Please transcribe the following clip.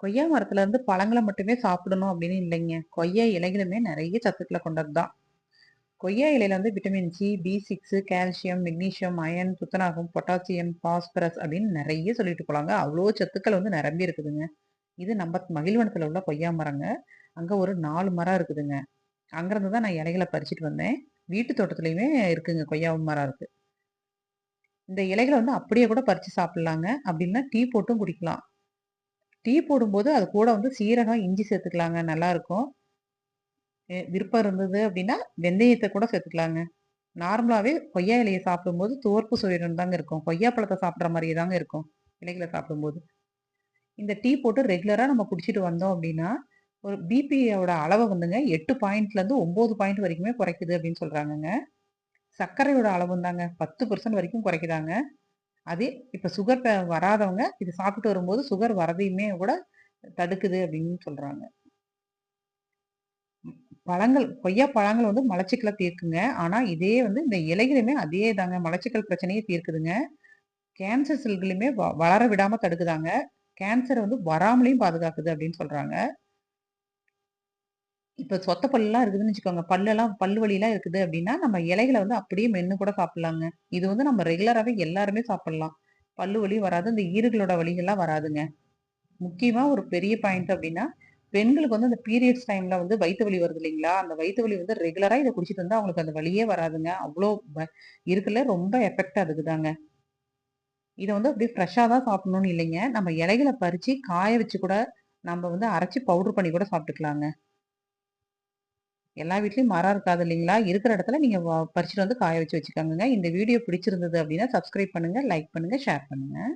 கொய்யா மரத்துல இருந்து பழங்களை மட்டுமே சாப்பிடணும் அப்படின்னு இல்லைங்க. கொய்யா இலைகளுமே நிறைய சத்துக்களை கொண்டது தான். கொய்யா இலையில வந்து vitamin C, B six calcium, magnesium iron, துத்தநாகம், பொட்டாசியம், பாஸ்பரஸ் அப்படின்னு நிறைய சொல்லிட்டு போலாங்க. அவ்வளோ சத்துக்கள் வந்து நிரம்பி இருக்குதுங்க. இது நம்ம மகிழ்வனத்துல உள்ள கொய்யா மரங்க. அங்க ஒரு நாலு மரம் இருக்குதுங்க. அங்கேருந்து தான் நான் இலைகளை பறிச்சுட்டு வந்தேன். வீட்டு தோட்டத்திலயுமே இருக்குங்க கொய்யா மரம் இருக்கு. இந்த இலைகளை வந்து அப்படியே கூட பறிச்சு சாப்பிடலாங்க. அப்படின்னா டீ போட்டும் குடிக்கலாம். டீ போடும்போது அது கூட வந்து சீரகம், இஞ்சி சேர்த்துக்கலாங்க. நல்லாயிருக்கும் விருப்பம் இருந்தது அப்படின்னா, வெந்தயத்தை கூட சேர்த்துக்கலாங்க. நார்மலாகவே கொய்யா இலையை சாப்பிடும்போது துவர்ப்பு சுவையுடன் தாங்க இருக்கும். கொய்யா பழத்தை சாப்பிட்ற மாதிரியே தாங்க இருக்கும். இலைகளை சாப்பிடும்போது. இந்த டீ போட்டு ரெகுலராக நம்ம குடிச்சிட்டு வந்தோம் அப்படின்னா, ஒரு பிபியோட அளவை வந்துங்க எட்டு பாயிண்ட்லேருந்து ஒம்பது பாயிண்ட் வரைக்குமே குறைக்குது அப்படின்னு சொல்கிறாங்கங்க சர்க்கரையோட அளவு தாங்க 10% வரைக்கும் குறைக்குதாங்க. அதே இப்போ சுகர் வராதவங்க இது சாப்பிட்டு வரும்போது சுகர் வரதையுமே கூட தடுக்குது அப்படின்னு சொல்கிறாங்க பழங்கள் கொய்யா பழங்கள் வந்து மலச்சிக்கலை தீர்க்குங்க. ஆனால் இதே வந்து இந்த இலைகளுமே அதே தாங்க மலச்சிக்கல் பிரச்சனையே தீர்க்குதுங்க. கேன்சர் செல்களையுமே வ வளர விடாமல் தடுக்குதாங்க. கேன்சர் வந்து வராமலையும் பாதுகாக்குது அப்படின்னு சொல்கிறாங்க இப்போ சொத்த பல்லாம் இருக்குதுன்னு வச்சுக்கோங்க. பல்லெல்லாம் பல்லு வலிலாம் இருக்குது அப்படின்னா, நம்ம இலைகளை வந்து அப்படியே மென்று கூட சாப்பிடலாங்க. இது வந்து நம்ம ரெகுலராகவே எல்லாருமே சாப்பிடலாம். பல்லு வலி வராது. இந்த ஈறுகளோட வலிகள்லாம் வராதுங்க. முக்கியமாக ஒரு பெரிய பாயிண்ட் அப்படின்னா, பெண்களுக்கு வந்து அந்த பீரியட்ஸ் டைம்ல வந்து வயிற்று வலி வருது இல்லைங்களா? அந்த வயிற்று வலி வந்து ரெகுலராக இதை குடிச்சிட்டு வந்தால் அவங்களுக்கு அந்த வழியே வராதுங்க. அவ்வளோ ப இருக்குல்ல ரொம்ப எஃபெக்ட் அதுக்கு தாங்க. இதை வந்து அப்படியே ஃப்ரெஷ்ஷாக தான் சாப்பிடணும்னு இல்லைங்க. நம்ம இலைகளை பறித்து காய வச்சு கூட நம்ம வந்து அரைச்சி பவுடர் பண்ணி கூட சாப்பிட்டுக்கலாங்க. எல்லா வீட்லையும் மரம் இருக்காது இல்லைங்களா? இருக்கிற இடத்துல நீங்கள் பறிச்சுட்டு வந்து காய வச்சு வச்சுக்கோங்க இந்த வீடியோ பிடிச்சிருந்தது அப்படின்னா சப்ஸ்கிரைப் பண்ணுங்கள் லைக் பண்ணுங்கள் ஷேர் பண்ணுங்கள்